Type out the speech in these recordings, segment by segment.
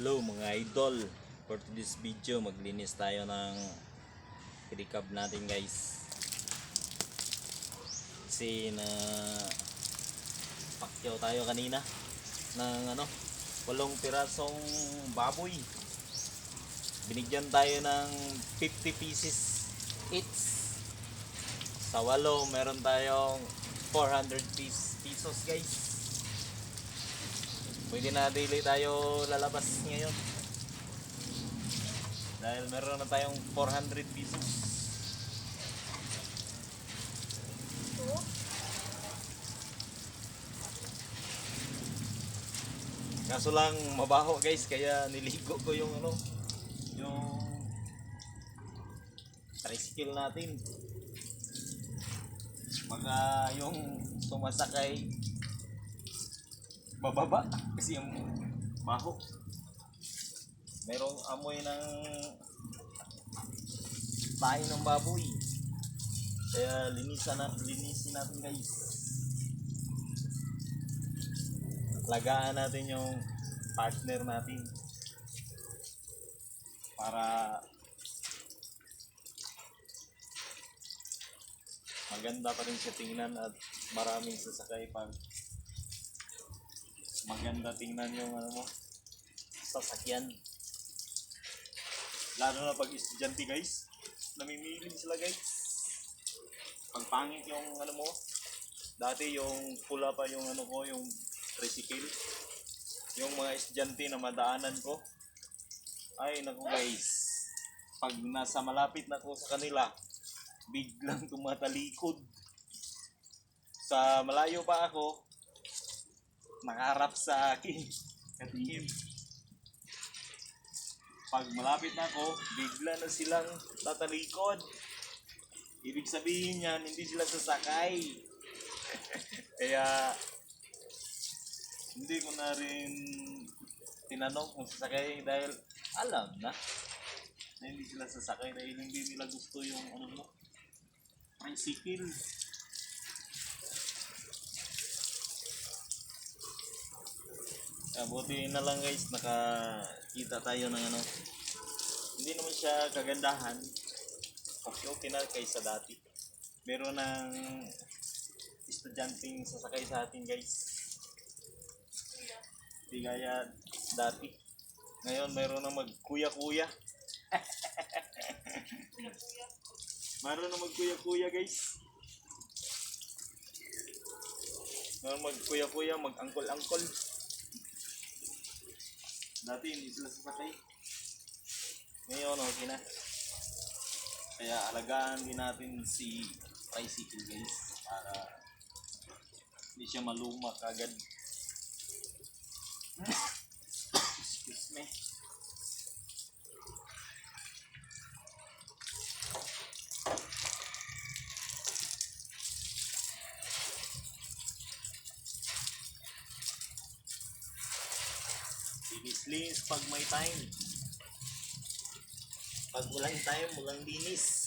Hello mga idol. For today's video maglinis tayo ng Recap natin guys. Kasi na Pakyaw tayo kanina Ng ano Walong pirasong baboy. Binigyan tayo ng 50 pieces each. Sa walo meron tayong 400 piece, pesos guys Pwede na daily tayo lalabas ngayon. Dahil meron na tayong 400 pesos. Kaso lang mabaho guys kaya niligo ko yung ano yung tricycle natin. Mga yung sumasakay bababa kasi yung baho. Merong amoy ng tayo ng baboy. Kaya linisan na, linisin natin guys. Lagaan natin yung partner natin. Para maganda pa rin siya tingnan at maraming sasakay pag maganda tingnan yung ano mo sasakyan. Lalo na pag estudyante guys namimili sila guys. Pag pangit yung ano mo dati yung pula pa yung ano ko yung tricycle. Yung mga estudyante na madaanan ko. Ay naku guys pag nasa malapit na ko sa kanila biglang tumatalikod. Sa malayo pa ako nakaharap sa akin. Katingin. Pag malapit na ako, bigla na silang tatalikod. Ibig sabihin yan, hindi sila sasakay. Kaya, hindi ko na rin tinanong kung sasakay dahil alam na na hindi sila sasakay dahil hindi nila gusto yung ano mo, tricycle. Ah, buti na lang guys, nakakita tayo ng ano. Hindi naman siya kagandahan. Okay, okay na kaysa dati. Meron ng estudyanteng sasakay sa atin guys. Hindi gaya dati. Ngayon meron na magkuya-kuya. meron na magkuya-kuya guys. Meron magkuya-kuya, mag-angkol-angkol. Dati hindi sila sasakay. Ngayon, okay na. Kaya alagaan din natin si tricycle guys para hindi siya maluma kagad. Excuse me. Pag may time. Pag walang time, walang linis.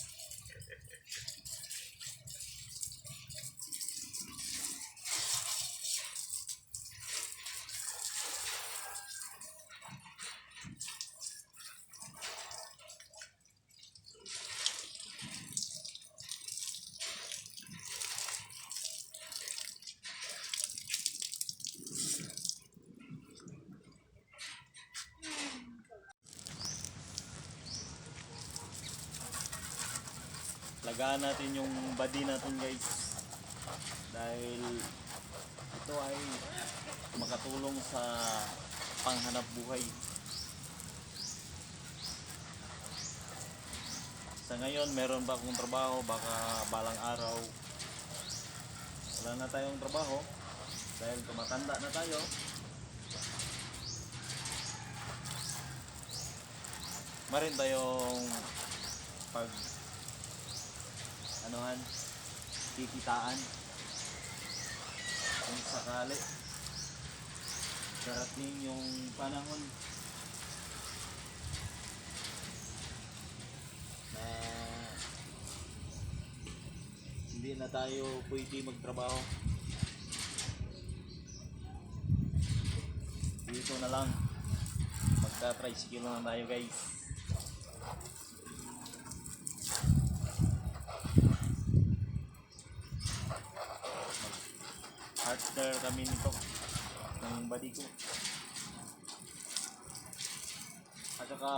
Lagaan natin yung body natin guys. Dahil ito ay makatulong sa panghanap buhay. Sa ngayon, meron ba akong trabaho? Baka balang araw wala na tayong trabaho dahil tumatanda na tayo. Marin tayong anuhan, kikitaan. Kung sakali, darating yung panahon na hindi na tayo pwede magtrabaho. Dito na lang. Mag Magta-tricycle naman tayo guys. Partner kami nito ng body ko. At saka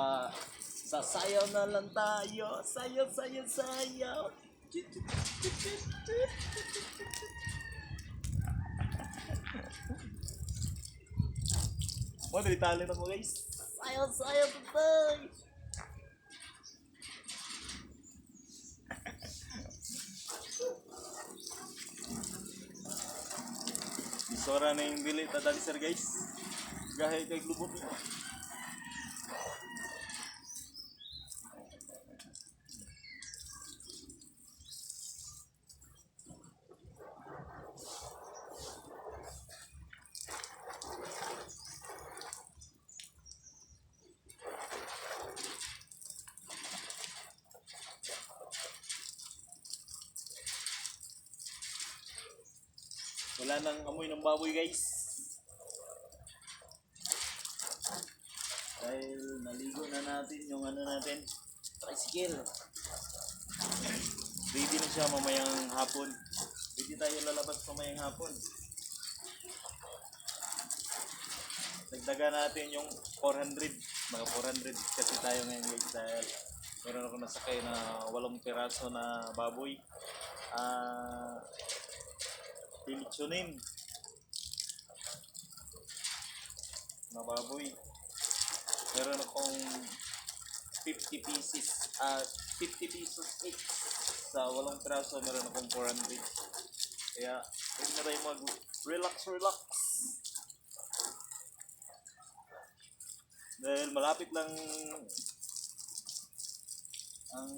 sasayaw na lang tayo. Sayaw, sayaw, sayaw. Dari talent ako guys. Sayaw, sayaw, tatay. Isora na yung dili tatali sir guys. Gahay kay lubot. Wala nang amoy ng baboy guys. Dahil naligo na natin yung ano natin, tricycle. Ready na siya mamayang hapon. Ready tayo lalabas mamayang hapon. Dagdagan natin yung 400. Mga 400 kasi tayo ngayon guys dahil meron ako nasakay na walong piraso na baboy. Ah, Pilitsunin. Na baboy. Meron akong 50 pieces, ah 50 pesos each. Sa walong piraso, meron akong 400. Kaya, pwede na tayo mag relax, relax. Dahil malapit lang ang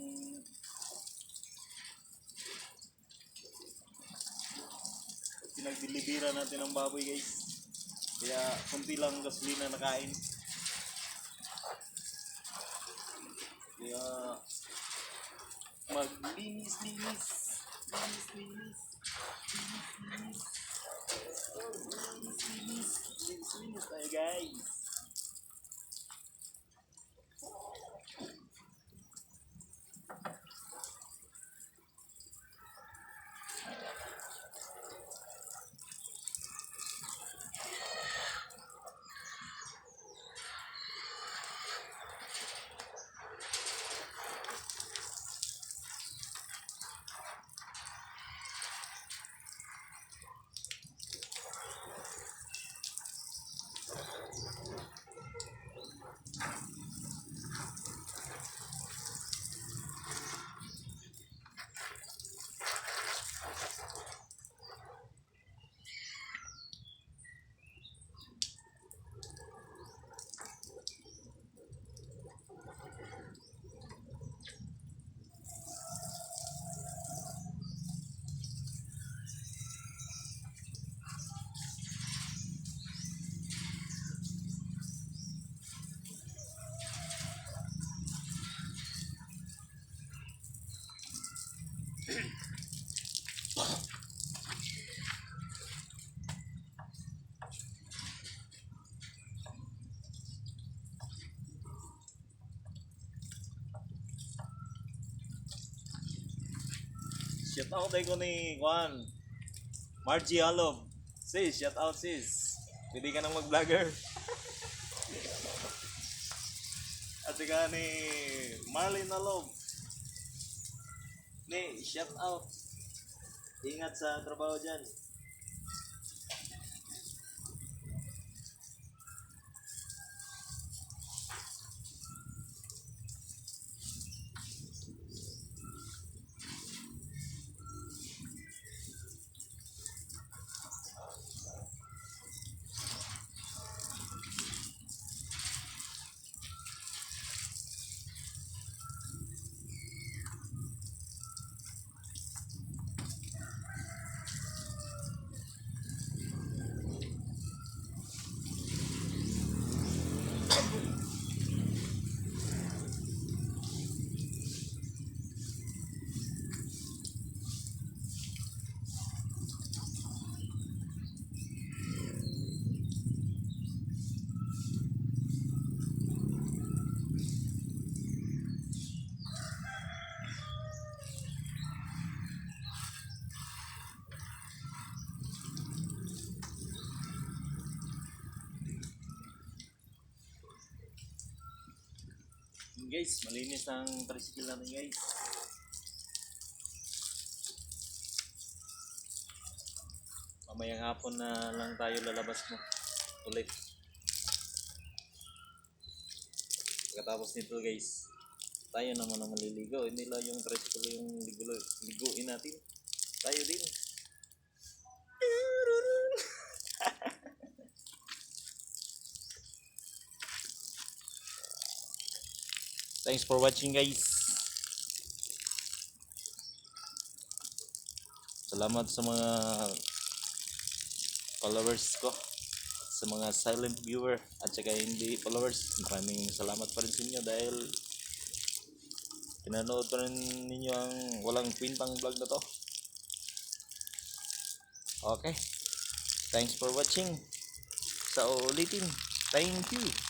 pinagdilibira natin ng baboy guys. Kaya kunti lang gasolina nakain. Kaya maglinis linis. Linis linis. Linis linis. Oh, linis linis. Linis linis tayo guys. Shout out tayo ni Juan. Margie Alom. Sis, shout out sis. Pwede ka nang mag-vlogger. At saka ni Marlene Alom. Ni, shout out. Ingat sa trabaho dyan. Guys, malinis ang tricycle natin guys. Mamayang hapon na lang tayo lalabas mo ulit. Pagkatapos nito guys, tayo naman ang maliligo. Hindi lang yung tricycle yung ligo, liguin natin. Tayo din. Thanks for watching guys. Salamat sa mga followers ko. Sa mga silent viewer at saka hindi followers. Maraming salamat pa rin sa inyo dahil pinanood pa rin ninyo ang walang kwintang vlog na to. Okay. Thanks for watching. Sa ulitin. Thank you.